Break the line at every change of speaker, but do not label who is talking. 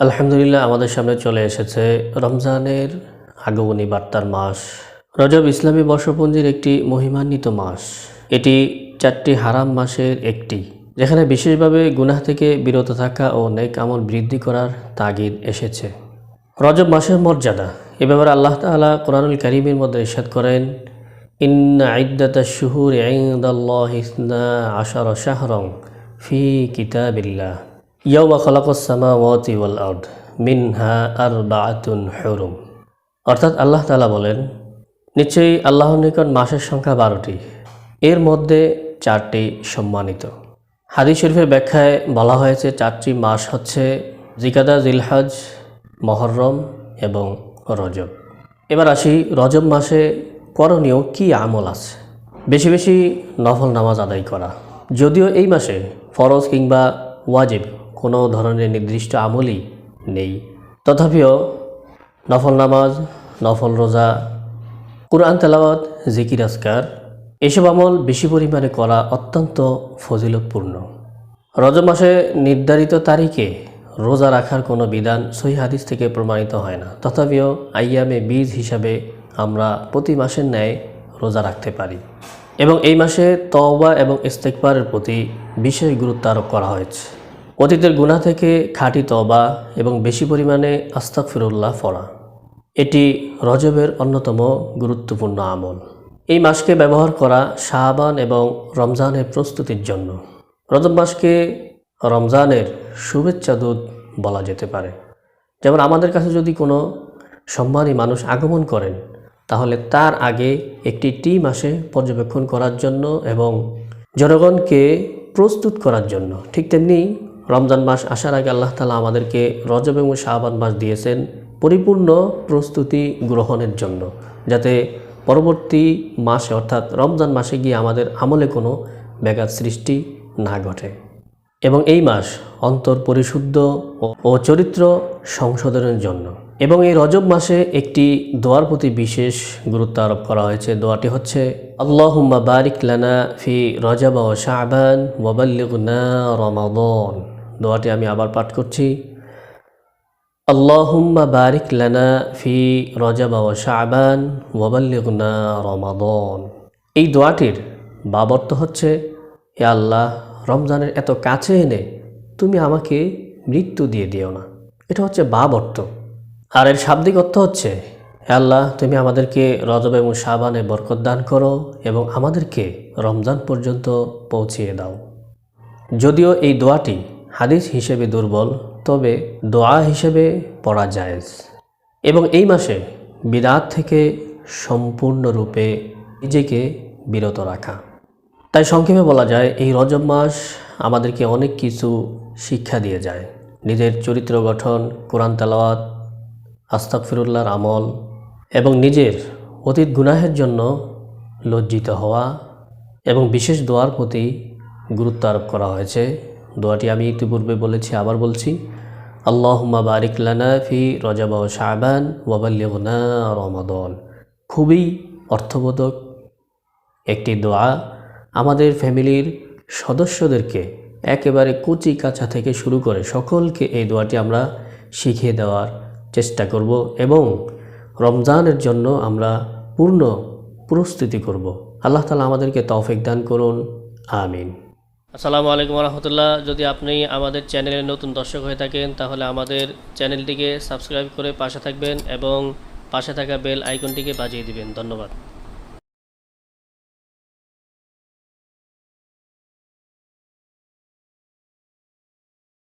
আলহামদুলিল্লাহ, আমাদের সামনে চলে এসেছে রমজানের আগমনী বার্তার মাস। রজব ইসলামী বর্ষপঞ্জির একটি মহিমান্বিত মাস। এটি চারটি হারাম মাসের একটি, যেখানে বিশেষভাবে গুনাহ থেকে বিরত থাকা ও নেক আমল বৃদ্ধি করার তাগিদ এসেছে। রজব মাসের মর্যাদা, এ ব্যাপারে আল্লাহ তাআলা কোরআনুল কারিমের মধ্যে ইরশাদ করেন ইনদাল্লাহ ইসনা আশার শাহরং ফি কিতাবিল্লাহ। ইয়াউমা খালাকাস সামাওয়াতি ওয়াল মিনহা আরবাআতুন হুরুম। অর্থাৎ আল্লাহ তালা বলেন, নিশ্চয়ই আল্লাহর নিকট মাসের সংখ্যা বারোটি, এর মধ্যে চারটি সম্মানিত। হাদিস শরীফের ব্যাখ্যায় বলা হয়েছে, চারটি মাস হচ্ছে জিকাদা, জিলহাজ, মহরম এবং রজব। এবার আসি রজব মাসে করণীয় কি আমল আছে? বেশি বেশি নফল নামাজ আদায় করা, যদিও এই মাসে ফরজ কিংবা ওয়াজিব। কোনো ধরনের নির্দিষ্ট আমলই নেই। তথাপিও নফল নামাজ, নফল রোজা, কোরআন তেলাওয়াত, জিকির আসকার এসব আমল বেশি পরিমাণে করা অত্যন্ত ফজিলতপূর্ণ। রজব মাসে নির্ধারিত তারিখে রোজা রাখার কোনো বিধান সহি হাদিস থেকে প্রমাণিত হয় না। তথাপিও আইয়ামে বীজ হিসাবে আমরা প্রতি মাসের ন্যায় রোজা রাখতে পারি এবং এই মাসে তওবা এবং ইস্তেকবারের প্রতি বিশেষ গুরুত্ব আরোপ করা হয়েছে। অতীতের গুণা থেকে খাঁটি তবা এবং বেশি পরিমাণে আস্তাক ফিরুল্লাহ পড়া। এটি রজবের অন্যতম গুরুত্বপূর্ণ আমল। এই মাসকে ব্যবহার করা শাহবান এবং রমজানের প্রস্তুতির জন্য। রজব মাসকে রমজানের শুভেচ্ছা দূত বলা যেতে পারে। যেমন আমাদের কাছে যদি কোনো সম্মানী মানুষ আগমন করেন, তাহলে তার আগে একটি টিম আসে পর্যবেক্ষণ করার জন্য এবং জনগণকে প্রস্তুত করার জন্য। ঠিক তেমনি রমজান মাস আসার আগে আল্লাহ তালা আমাদেরকে রজব এবং শাহবান মাস দিয়েছেন পরিপূর্ণ প্রস্তুতি গ্রহণের জন্য, যাতে পরবর্তী মাসে, অর্থাৎ রমজান মাসে গিয়ে আমাদের আমলে কোনো ব্যাঘাত সৃষ্টি না ঘটে। এবং এই মাস অন্তর পরিশুদ্ধ ও- চরিত্র সংশোধনের জন্য। এবং এই রজব মাসে একটি দোয়ার প্রতি বিশেষ গুরুত্ব আরোপ করা হয়েছে। দোয়াটি হচ্ছে, আল্লাহুম্মা বারিক লানা ফি রজব ও শাহবান ওয়াবাল্লিগনা রমাদন। দোয়াটি আমি আবার পাঠ করছি। আল্লাহুম্মা বারিক লানা ফি রজব ও শাহবান ওয়াবাল্লিগনা রমাদন। এই দোয়াটির বাবর্ত হচ্ছে, হে আল্লাহ, রমজানের এত কাছে এনে তুমি আমাকে মৃত্যু দিয়ে দিও না। এটা হচ্ছে বাব অর্থ আর এর শাব্দিক অর্থ হচ্ছে, হে আল্লাহ, তুমি আমাদেরকে রজব এবং সাবানে বরকত দান করো এবং আমাদেরকে রমজান পর্যন্ত পৌঁছিয়ে দাও। যদিও এই দোয়াটি হাদিস হিসেবে দুর্বল, তবে দোয়া হিসেবে পড়া জায়েজ। এবং এই মাসে বিরাট থেকে সম্পূর্ণরূপে নিজেকে বিরত রাখা। তাই সংক্ষেপে বলা যায়, এই রজব মাস আমাদেরকে অনেক কিছু শিক্ষা দিয়ে যায়। নিজের চরিত্র গঠন, কোরআন তালাওয়াত আস্তাক ফিরুল্লাহর আমল এবং নিজের অতীত গুনাহের জন্য লজ্জিত হওয়া এবং বিশেষ দোয়ার প্রতি গুরুত্ব আরোপ করা হয়েছে। দোয়াটি আমি ইতিপূর্বে বলেছি, আবার বলছি, আল্লাহুম্মা বারিক লানা ফি রজব ও শাহবান ওয়াবাল্লিগনা রমাদন। খুবই অর্থবোধক একটি দোয়া আমাদের ফ্যামিলির সদস্যদেরকে একেবারে কুচি কাছা থেকে শুরু করে সকলকে এই দোয়াটি আমরা শিখিয়ে দেওয়ার চেষ্টা করব এবং রমজানের জন্য আমরা পূর্ণ প্রস্তুতি করব। আল্লাহ তালা আমাদেরকে তৌফিক দান করুন। আমিন। আসসালামু আলাইকুম রহমতুল্লাহ যদি আপনি আমাদের চ্যানেলে নতুন দর্শক হয়ে থাকেন, তাহলে আমাদের চ্যানেলটিকে সাবস্ক্রাইব করে পাশে থাকবেন এবং পাশে থাকা বেল আইকনটিকে বাজিয়ে দিবেন। ধন্যবাদ।